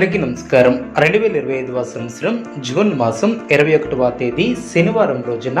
అందరికీ నమస్కారం. రెండు వేల ఇరవై ఐదవ సంవత్సరం జూన్ మాసం ఇరవై ఒకటవ తేదీ శనివారం రోజున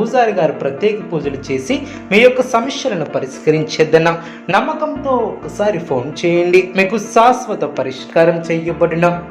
పూజారి గారు ప్రత్యేక పూజలు చేసి మీ యొక్క సమస్యలను పరిష్కరించేద్దన్న. నమ్మకంతో ఒకసారి ఫోన్ చేయండి. మీకు శాశ్వత పరిష్కారం చేయబడిన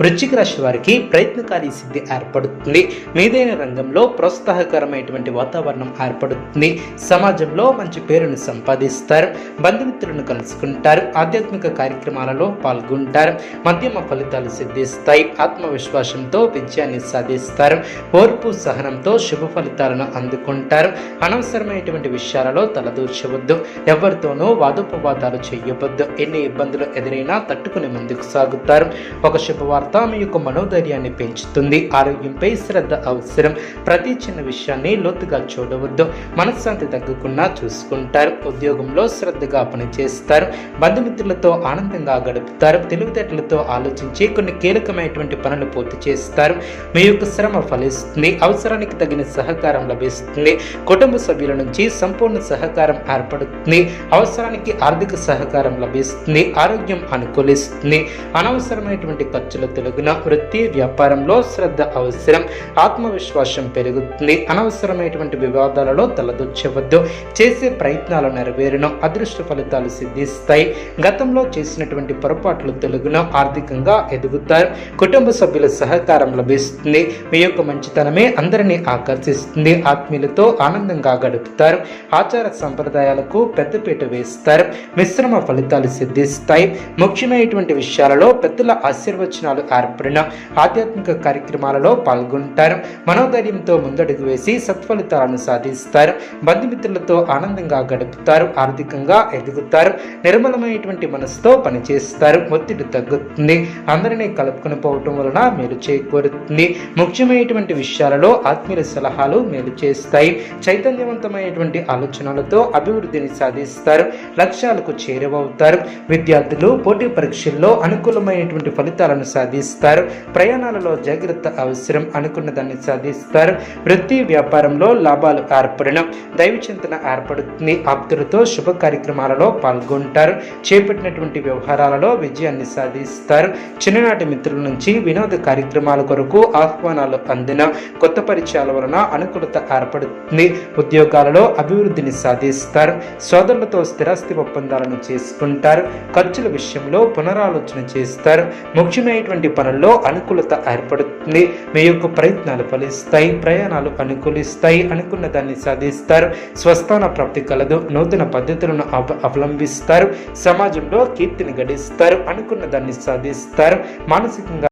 వృశ్చిక రాశి వారికి ప్రయత్నకారి సిద్ధి ఏర్పడుతుంది. మీదైన రంగంలో ప్రోత్సాహకరమైనటువంటి వాతావరణం ఏర్పడుతుంది. సమాజంలో మంచి పేరును సంపాదిస్తారు. బంధుమిత్రులను కలుసుకుంటారు. ఆధ్యాత్మిక కార్యక్రమాలలో పాల్గొంటారు. మధ్యమ ఫలితాలు సిద్ధిస్తాయి. ఆత్మవిశ్వాసంతో విజయాన్ని సాధిస్తారు. ఓర్పు సహనంతో శుభ ఫలితాలను అందుకుంటారు. అనవసరమైనటువంటి విషయాలలో తలదూర్చవద్దు. ఎవరితోనూ వాదోపవాదాలు చేయవద్దు. ఎన్ని ఇబ్బందులు ఎదురైనా తట్టుకుని ముందుకు సాగుతారు. ఒక శుభవార్త మీ యొక్క మనోధైర్యాన్ని పెంచుతుంది. ఆరోగ్యంపై శ్రద్ధ అవసరం. ప్రతి చిన్న విషయాన్ని లోతుగా చూడవద్దు. మనశ్శాంతి తగ్గకుండా చూసుకుంటారు. ఉద్యోగంలో శ్రద్ధగా పనిచేస్తారు. బంధుమిత్రులతో ఆనందంగా గడుపుతారు. తెలివితేటలతో ఆలోచించి కొన్ని కీలకమైనటువంటి పనులు పూర్తి చేస్తారు. మీ యొక్క శ్రమ ఫలిస్తుంది. అవసరానికి తగిన సహకారం లభిస్తుంది కుటుంబ సభ్యుల నుంచి సంపూర్ణ సహకారం ఏర్పడుతుంది. అవసరానికి ఆర్థిక సహకారం లభిస్తుంది. ఆరోగ్యం అనుకూలిస్తుంది. అనవసరమైనటువంటి ఖర్చుల తొలగిన వృత్తి వ్యాపారంలో శ్రద్ధ అవసరం. ఆత్మవిశ్వాసం పెరుగుతుంది. అనవసరమైనటువంటి వివాదాలలో తలదొచ్చవద్దు. చేసే ప్రయత్నాలు నెరవేరును. అదృష్ట ఫలితాలు సిద్ధిస్తాయి. గతంలో చేసినటువంటి పొరపాట్లు తొలగిన ఆర్థికంగా ఎదుగుతారు. కుటుంబ సభ్యుల సహకారం లభిస్తుంది. మీ యొక్క మంచితనమే అందరినీ ఆకర్షిస్తుంది. ఆత్మీయులతో ఆనందంగా గడుపుతారు. ఆచార సంప్రదాయాలకు పెద్దపీట వేస్తారు. మిశ్రమ ఫలితాలు సిద్ధిస్తాయి. ముఖ్యమైనటువంటి విషయాలలో పెద్దల ఆశీర్వచనాలు ఏర్పడిన ఆధ్యాత్మిక కార్యక్రమాలలో పాల్గొంటారు. మనోధైర్యంతో ముందడుగు వేసి సత్ఫలితాలను సాధిస్తారు. బంధుమిత్రులతో ఆనందంగా గడుపుతారు. ఆర్థికంగా ఎదుగుతారు. నిర్మలమైనటువంటి మనసుతో పనిచేస్తారు. ఒత్తిడి తగ్గుతుంది. అందరినీ కలుపుకొని పోవటం వలన మేలు చేకూరుతుంది. ముఖ్యమైనటువంటి విషయాలలో ఆత్మీయ సలహాలు మేలు చేస్తాయి. చైతన్యవంతమైనటువంటి ఆలోచనలతో అభివృద్ధిని సాధిస్తారు. లక్ష్యాలకు చేరువవుతారు. విద్యార్థులు పోటీ పరీక్షల్లో అనుకూలమైనటువంటి ఫలితాలను సాధిస్తారు. ప్రయాణాలలో జాగ్రత్త అవసరం అనుకున్న దాన్ని సాధిస్తారు. వృత్తి వ్యాపారంలో లాభాలు ఏర్పడడం దైవచింతన ఏర్పడుతుంది. ఆప్తులతో శుభ కార్యక్రమాలలో పాల్గొంటారు. చేపట్టినటువంటి వ్యవహారాలలో విజయాన్ని సాధిస్తారు. చిన్ననాటి మిత్రుల నుంచి వినోద కార్యక్రమాల కొరకు ఆహ్వానాలు అందిన కొత్త పరిచయాల వలన అనుకూలత ఏర్పడుతుంది ఉద్యోగాలలో అభివృద్ధిని సాధిస్తారు. సోదరులతో స్థిరాస్తి ఒప్పందాలను చేసుకుంటారు. ఖర్చుల విషయంలో పునరాలోచన చేస్తారు. ముఖ్యమైనటువంటి పనుల్లో అనుకూలత ఏర్పడుతుంది. మీ యొక్క ప్రయత్నాలు ఫలిస్తాయి. ప్రయాణాలు అనుకూలిస్తాయి. అనుకున్న దాన్ని సాధిస్తారు. స్వస్థాన ప్రాప్తి కలదు. నూతన పద్ధతులను అవలంబిస్తారు. సమాజంలో కీర్తిని గడిస్తారు. అనుకున్న దాన్ని సాధిస్తారు. మానసికంగా